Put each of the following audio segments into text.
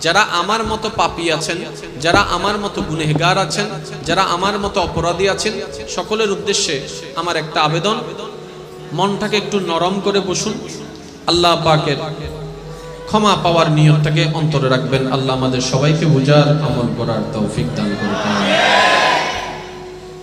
যারা আমার মতো পাপী আছেন, যারা আমার মতো গুনেহগার আছেন, যারা আমার মতো অপরাধী আছেন, সকলের উদ্দেশ্যে আমার একটা আবেদন। মনটাকে একটু নরম করে বসুন। আল্লাহ পাকের ক্ষমা পাওয়ার নিয়তটাকে অন্তরে রাখবেন। আল্লাহ আমাদের সবাইকে বোঝার, আমল করার তৌফিক দান করবেন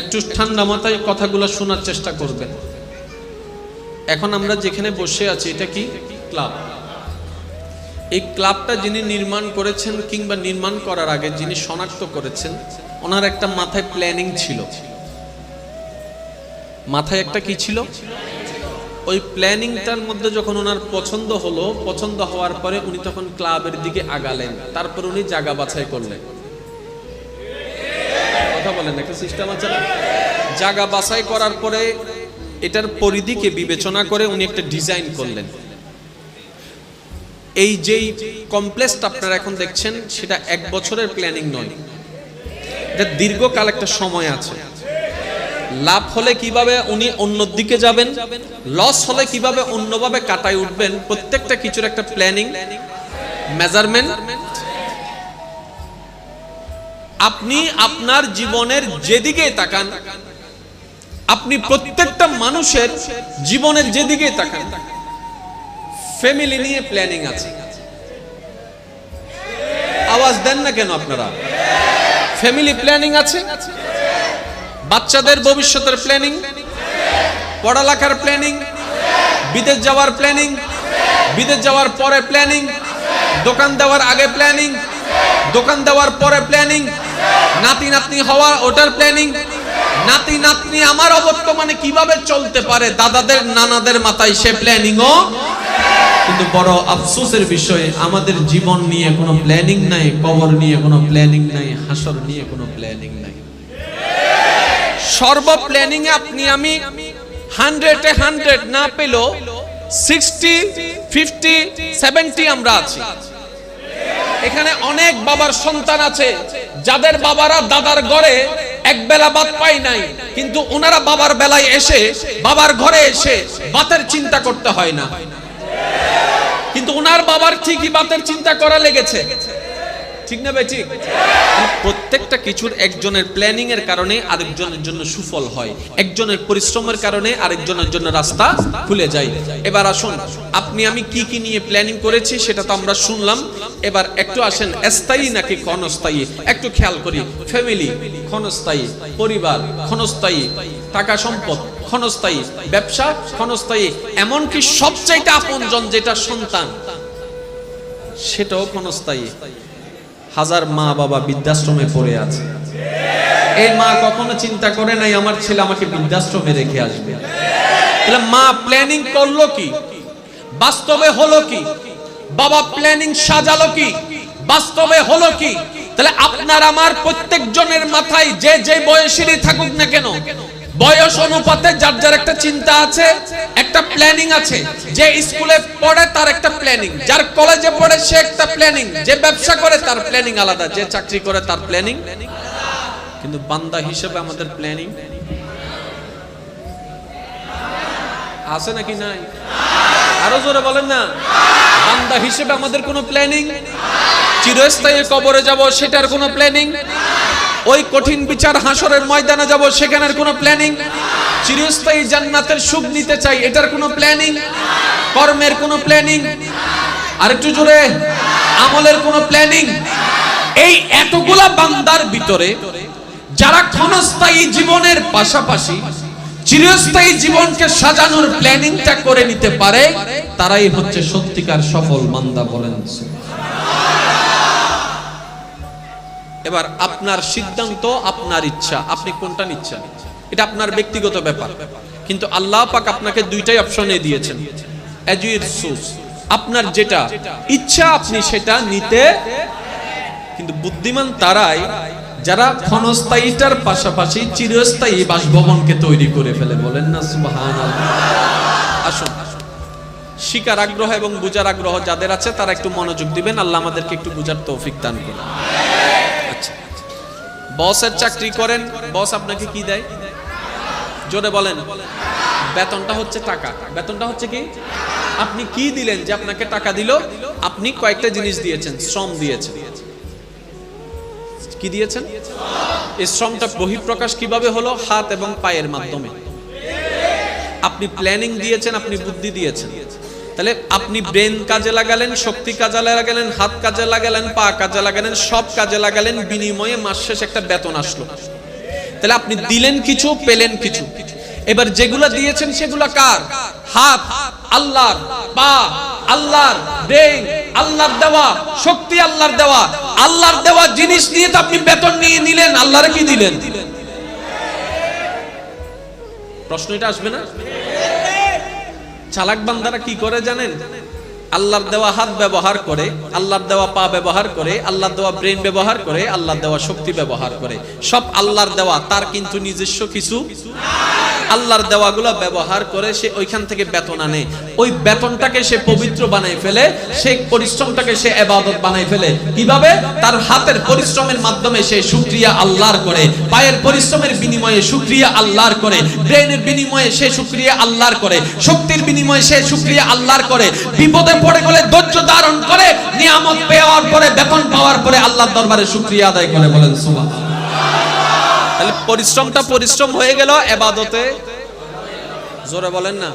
একটু ঠান্ডা মাথায় কথাগুলো শোনার চেষ্টা করবেন। এখন আমরা যেখানে বসে আছি, এটা কি? ক্লাব। এই ক্লাবটা যিনি নির্মাণ করেছেন কিংবা নির্মাণ করার আগে যিনি শনাক্ত করেছেন, ওনার একটা মাথায় প্ল্যানিং ছিল। মাথায় একটা কি ছিল? ওই প্ল্যানিংটার মধ্যে যখন ওনার পছন্দ হলো, পছন্দ হওয়ার পরে উনি তখন ক্লাবের দিকে আগালেন। তারপর উনি জায়গা বাছাই করলেন। কথা বলেন, একটা সিস্টেম আছে না? জায়গা বাছাই করার পরে এটার পরিধিকে বিবেচনা করে উনি একটা ডিজাইন করলেন। এই যেই কমপ্লেক্সটা আপনারা এখন দেখছেন, সেটা এক বছরের প্ল্যানিং নয়। এটা দীর্ঘকাল একটা সময় আছে। লাভ হলে কীভাবে উনি অন্য দিকে যাবেন লস হলে কীভাবে অন্যভাবে কাটায় উঠবেন, প্রত্যেকটা কিছুর একটা প্ল্যানিং মেজারমেন্ট আপনি আপনার জীবনের যেদিকে তাকান, আপনি প্রত্যেকটা মানুষের জীবনের যেদিকে তাকান ফ্যামিলি নিয়ে প্ল্যানিং আছে। আওয়াজ দেন না কেন আপনারা? ফ্যামিলি প্ল্যানিং আছে। বাচ্চাদের ভবিষ্যতের প্ল্যানিং পড়ালেখার প্ল্যানিং বিদেশ যাওয়ার প্ল্যানিং বিদেশ যাওয়ার পরে প্ল্যানিং দোকান দেওয়ার আগে প্ল্যানিং দোকান দেওয়ার পরে প্ল্যানিং নাতি, নাতনি হওয়া, ওটার প্ল্যানিং নাতি, নাতনি, আমার অবর্তমানে কীভাবে চলতে পারে? দাদাদের, নানাদের মাথায় সে প্ল্যানিংও কিন্তু বড় আফসোসের বিষয়ে, আমাদের জীবন নিয়ে কোনো প্ল্যানিং নাই, কবর নিয়ে কোনো প্ল্যানিং নাই, হাসর নিয়ে কোনো প্ল্যানিং নাই। সর্ব প্ল্যানিং আপনি, আমি হান্ড্রেডে হান্ড্রেড না পেলেও সিক্সটি ফিফটি সেভেন্টি আমরা আছি। এখানে অনেক বাবার সন্তান আছে, যাদের বাবারা দাদার ঘরে এক বেলা বাদ পাই নাই, কিন্তু ওনারা বাবার বেলায় এসে, বাবার ঘরে এসে বাতের চিন্তা করতে হয় না। কিন্তু ওনার বাবার ঠিকই বাতের চিন্তা করা লেগেছে। ঠিক না ভাই, ঠিক? প্রত্যেকটা কিছুর একজনের প্ল্যানিং এর কারণে আরেকজনের জন্য সুফল হয়। একজনের পরিশ্রমের কারণে আরেকজনের জন্য রাস্তা খুলে যায়। এবার আসুন, আপনি আমি কি কি নিয়ে প্ল্যানিং করেছি সেটা তো আমরা শুনলাম। এবার একটু আসেন, স্থায়ী নাকি ক্ষণস্থায়ী? একটু খেয়াল করি ফ্যামিলি ক্ষণস্থায়ী, পরিবার, ক্ষণস্থায়ী, টাকা সম্পদ। ক্ষণস্থায়ী ব্যবসা, ক্ষণস্থায়ী, এমনকি সবচাইতে আপনজন যেটা সন্তান, সেটাও ক্ষণস্থায়ী। হাজার মা বাবা বৃদ্ধাশ্রমে পড়ে আছে। এই মা কখনো চিন্তা করে নাই, আমার ছেলে আমাকে বৃদ্ধাশ্রমে রেখে আসবে। তাহলে মা প্ল্যানিং করল কি? বাস্তবে হলো কি? বাবা প্ল্যানিং সাজালো কি? বাস্তবে হলো কি? তাহলে আপনার আমার প্রত্যেকজনের মাথায় যে যে বয়সেরই থাকুক না কেন বয়স অনুপাতে যার যার একটা চিন্তা আছে, একটা প্ল্যানিং আছে। যে স্কুলে পড়ে তার একটা প্ল্যানিং যার কলেজে পড়ে সে একটা প্ল্যানিং যে ব্যবসা করে তার প্ল্যানিং আলাদা, যে চাকরি করে তার প্ল্যানিং কিন্তু বান্দা হিসেবে আমাদের প্ল্যানিং আছে নাকি নাই? আরও জোরে বলেন না। বান্দা হিসেবে আমাদের কোনো প্ল্যানিং চিরস্থায়ী কবরে যাব, সেটার কোনো প্ল্যানিং ওই কঠিন বিচার হাসরের ময়দানে যাব, সেখানের কোনো প্ল্যানিং চিরস্থায়ী জান্নাতের সুখ নিতে চাই, এটার কোনো প্ল্যানিং কর্মের কোনো প্ল্যানিং আরেকটু জোরে, আমলের কোনো প্ল্যানিং এই এতগুলা বান্দার ভিতরে যারা ক্ষণস্থায়ী জীবনের পাশাপাশি চিরস্থায়ী জীবনকে সাজানোর প্ল্যানিংটা করে নিতে পারে, তারাই হচ্ছে সত্যিকার সফল বান্দা বলেন এবার আপনার সিদ্ধান্ত, আপনার ইচ্ছা। আপনি কোনটা নিচ্ছেন? এটা আপনার ব্যক্তিগত ব্যাপার। কিন্তু আল্লাহ পাক আপনাকে দুইটাই অপশনে দিয়েছেন। আপনার যেটা ইচ্ছা, আপনি সেটা নিতে কিন্তু বুদ্ধিমান তারাই যারা ক্ষণস্থায়ীটার পাশাপাশি চিরস্থায়ী বাসভবনকে তৈরি করে ফেলে। বলেন না, সুবহানাল্লাহ। আসুন। শিকার আগ্রহ এবং বুঝার আগ্রহ যাদের আছে, তারা একটু মনোযোগ দিবেন। আল্লাহ আমাদেরকে একটু বুঝার তৌফিক দান করুন। বসের চাকরি করেন, বস আপনাকে কি দেয়? জোরে বলেন। বেতনটা হচ্ছে টাকা। বেতনটা হচ্ছে কি? আপনি কি দিলেন যে আপনাকে টাকা দিল? আপনি কয়েকটা জিনিস দিয়েছেন, শ্রম দিয়েছেন। কি দিয়েছেন? এই শ্রমটা বহিঃপ্রকাশ কীভাবে হলো? হাত এবং পায়ের মাধ্যমে। আপনি প্ল্যানিং দিয়েছেন, আপনি বুদ্ধি দিয়েছেন। তাহলে আপনি ব্রেন কাজে লাগালেন, শক্তি কাজে লাগালেন, হাত কাজে লাগালেন, পা কাজে লাগালেন, সব কাজে লাগালেন, বিনিময়ে মাস শেষ একটা বেতন আসলো। তাহলে আপনি দিলেন কিছু, পেলেন কিছু। এবার যেগুলা দিয়েছেন সেগুলা কার? হাত, আল্লাহর, পা, আল্লাহর, ব্রেন, আল্লাহর দেওয়া, শক্তি আল্লাহর দেওয়া। আল্লাহর দেওয়া জিনিস নিয়ে তো আপনি বেতন নিয়ে নিলেন, আল্লাহরে কি দিলেন? প্রশ্ন এটা আসবে না? চালাক বান্দারা কি করে জানেন? আল্লাহর দেওয়া হাত ব্যবহার করে, আল্লাহর দেওয়া পা ব্যবহার করে, আল্লাহর দেওয়া ব্রেন ব্যবহার করে, আল্লাহর দেওয়া শক্তি ব্যবহার করে। সব আল্লাহর দেওয়া, তার কিন্তু নিজস্ব কিছু আল্লাহর দেওয়াগুলো ব্যবহার করে সে ওইখান থেকে বেতন আনে। ওই বেতনটাকে সে পবিত্র বানাই ফেলে, সেই পরিশ্রমটাকে সে এবাদত বানাই ফেলে। কীভাবে? তার হাতের পরিশ্রমের মাধ্যমে সে শুক্রিয়া আল্লাহর করে, পায়ের পরিশ্রমের বিনিময়ে শুক্রিয়া আল্লাহর করে, ব্রেনের বিনিময়ে সে শুক্রিয়া আল্লাহর করে, শক্তির বিনিময়ে সে শুক্রিয়া আল্লাহর করে, বিপদে পড়ে গেলে ধৈর্য ধারণ করে, নিয়ামত পাওয়ার পরে, বেতন পাওয়ার পরে আল্লাহর দরবারে শুক্রিয়া আদায় করে বলেন, সুবহানাল্লাহ। তাহলে পরিশ্রমটা পরিশ্রম হয়ে গেল এবাদতে। জোরে বলেন না।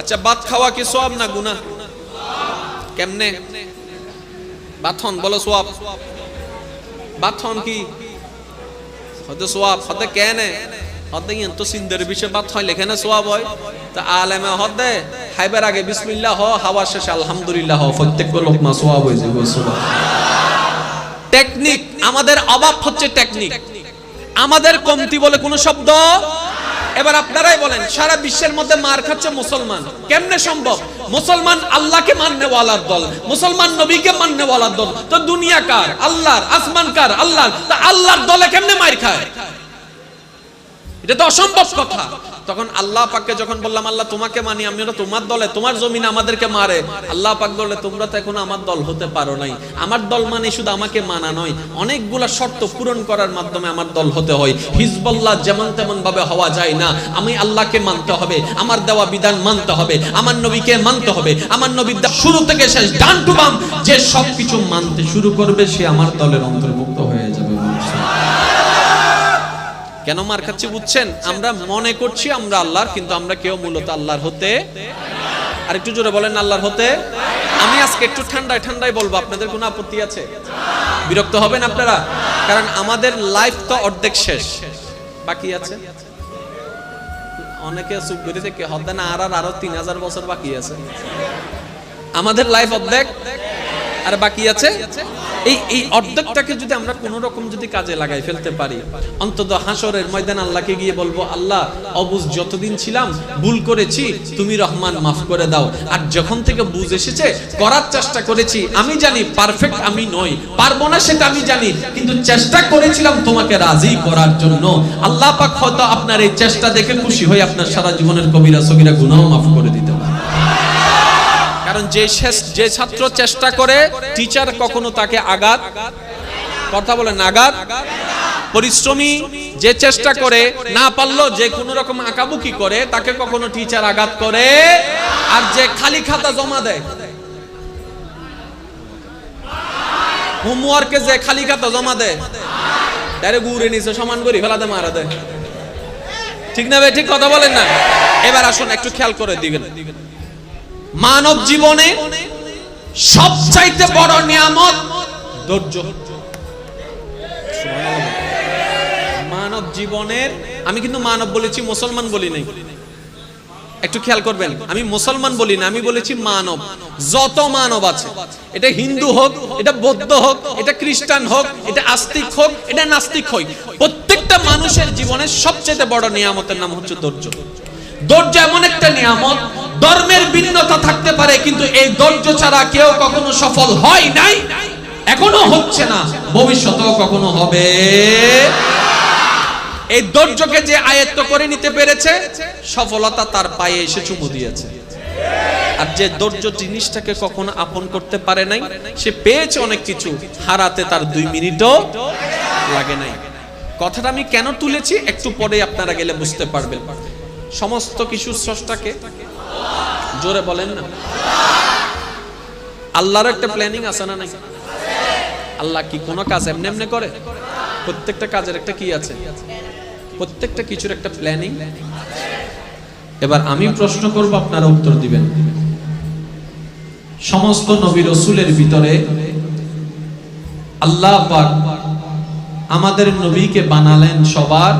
আচ্ছা ভাত খাওয়া কি সব না গুনা কেমনে? বাথন, বলো সোয়াব। বাথন কি? হতে সোয়াব হতে কেনে। হতে তো সিন্দের বিষয়ে বাত হয় লেখে না সোয়াব হয়। তা আলেমে হতে হাইবার আগে বিসমিল্লাহ হ হাওয়া শেষে আলহামদুলিল্লাহ হ। প্রত্যেক লোকমা সোয়াব হয়েছে সোয়াব টেকনিক, আমাদের অভাব হচ্ছে টেকনিক। আমাদের কমতি বলে কোনো শব্দ? এবার আপনারাই বলেন, সারা বিশ্বের মধ্যে মার খাচ্ছে মুসলমান। কেমনে সম্ভব? মুসলমান আল্লাহকে মাননেওয়ালার দল, মুসলমান নবীকে মাননেওয়ালার দল। তো দুনিয়া কার? আল্লাহর, আসমান কার? আল্লাহর। তা আল্লাহর দলে কেমনে মার খায়? এটা তো অসম্ভব কথা। তখন আল্লাহ পাককে যখন বললাম, আল্লাহ, তোমাকে মানি আমি তোমার দলে, তোমার জমিন আমাদেরকে মারে। আল্লাহ পাক বললে, তোমরা তো এখন আমার দল হতে পারো নাই। আমার দল মানে শুধু আমাকে মানা নয়, অনেকগুলা শর্ত পূরণ করার মাধ্যমে আমার দল হতে হয়। হিজবুল্লাহ যেমন তেমন ভাবে হওয়া যায় না। আমি আল্লাহকে মানতে হবে, আমার দেওয়া বিধান মানতে হবে, আমার নবীকে মানতে হবে, আমার নবীর শুরু থেকে শেষ, ডান টু বাম, যে সবকিছু মানতে শুরু করবে, সে আমার দলের অন্তর্ভুক্ত। কেন মার খাচ্ছি বুঝছেন? আমরা মনে করছি আমরা আল্লাহর, কিন্তু আমরা কেউ মূলত আল্লাহর হতে আর একটু জোরে বলেন আল্লাহর হতে? আমি আজকে একটু ঠান্ডায় ঠান্ডায় বলব, আপনাদের কোনো আপত্তি আছে? বিরক্ত হবেন আপনারা? কারণ আমাদের লাইফ তো অর্ধেক শেষ। বাকি আছে? অনেকে চুপ করে থেকে হদ্দে না, আর আর আরও তিন হাজার বছর বাকি আছে। আমাদের লাইফ অর্ধেক আর বাকি আছে? এই এই অর্ধেকটাকে যদি আমরা কোন রকম যদি কাজে লাগাই ফেলতে পারি, অন্তত হাসরের ময়দান আল্লাহকে গিয়ে বলব, আল্লাহ, অবুজ যতদিন ছিলাম, ভুল করেছি, তুমি রহমান মাফ করে দাও। আর যখন থেকে বুঝ এসেছে, করার চেষ্টা করেছি, আমি জানি পারফেক্ট আমি নই। পারব না সেটা আমি জানি, কিন্তু চেষ্টা করেছিলাম তোমাকে রাজি করার জন্য। আল্লাহ পাক হয়তো আপনার এই চেষ্টা দেখে খুশি হয়ে আপনার সারা জীবনের কবিরা সগিরা গুনাহ মাফ করে দিতে যে যে ছাত্র চেষ্টা করে টিচার কখনো তাকে আঘাত, কথা বলেন আঘাত, পরিশ্রমী যে চেষ্টা করে, না পারল, যে কোনো রকম আঁকাবুকি করে, তাকে কখনো টিচার আঘাত করে, আর যে খালি খাতা জমা দেয়। হোমওয়ার্কে যে খালি খাতা জমা দেয়, ডাইরে গুড়ে নিচে সমান করি, ফেলাতে মারা দেয়। ঠিক না ভাই, ঠিক কথা বলেন না? এবার আসুন, একটু খেয়াল করে দিবেন। মানব জীবনে সবচাইতে বড় নিয়ামত ধৈর্য। মানব জীবনের, আমি কিন্তু মানব বলেছি, মুসলমান বলি নাই। একটু খেয়াল করবেন, আমি মুসলমান বলি না, আমি বলেছি মানব। যত মানব আছে, এটা হিন্দু হোক, এটা বৌদ্ধ হোক, এটা খ্রিস্টান হোক, এটা আস্তিক হোক, এটা নাস্তিক হোক, প্রত্যেকটা মানুষের জীবনের সবচেয়ে বড় নিয়ামতের নাম হচ্ছে ধৈর্য। ধৈর্য এমন একটা নিয়ামত ধর্মের ভিন্নতা থাকতে পারে, কিন্তু এই ধৈর্য ছাড়া কেউ কখনো সফল হয় নাই, এখনও হচ্ছে না, ভবিষ্যতেও কখনো হবে। এই ধৈর্যকে যে আয়ত্ত করে নিতে পেরেছে, সফলতা তার পায়ে এসে চুমু দিয়েছে। আর যে ধৈর্য জিনিসটাকে কখনো আপন করতে পারে নাই, সে পেয়েছে অনেক কিছু, হারাতে তার দুই মিনিটও লাগে নাই। কথাটা আমি কেন তুলেছি, একটু পরে আপনারা গেলে বুঝতে পারবেন। সমস্ত কিছু স্রষ্টাকে জোরে বলেন না। আল্লাহর একটা প্ল্যানিং আছে না নাকি আল্লাহ কি কোনো কাজ এমনি এমনি করে? প্রত্যেকটা কাজের একটা কি আছে? প্রত্যেকটা কিছুর একটা প্ল্যানিং এবার আমি প্রশ্ন করব, আপনারা উত্তর দিবেন। সমস্ত নবী রসুলের ভিতরে আল্লাহ আমাদের নবীকে বানালেন সবার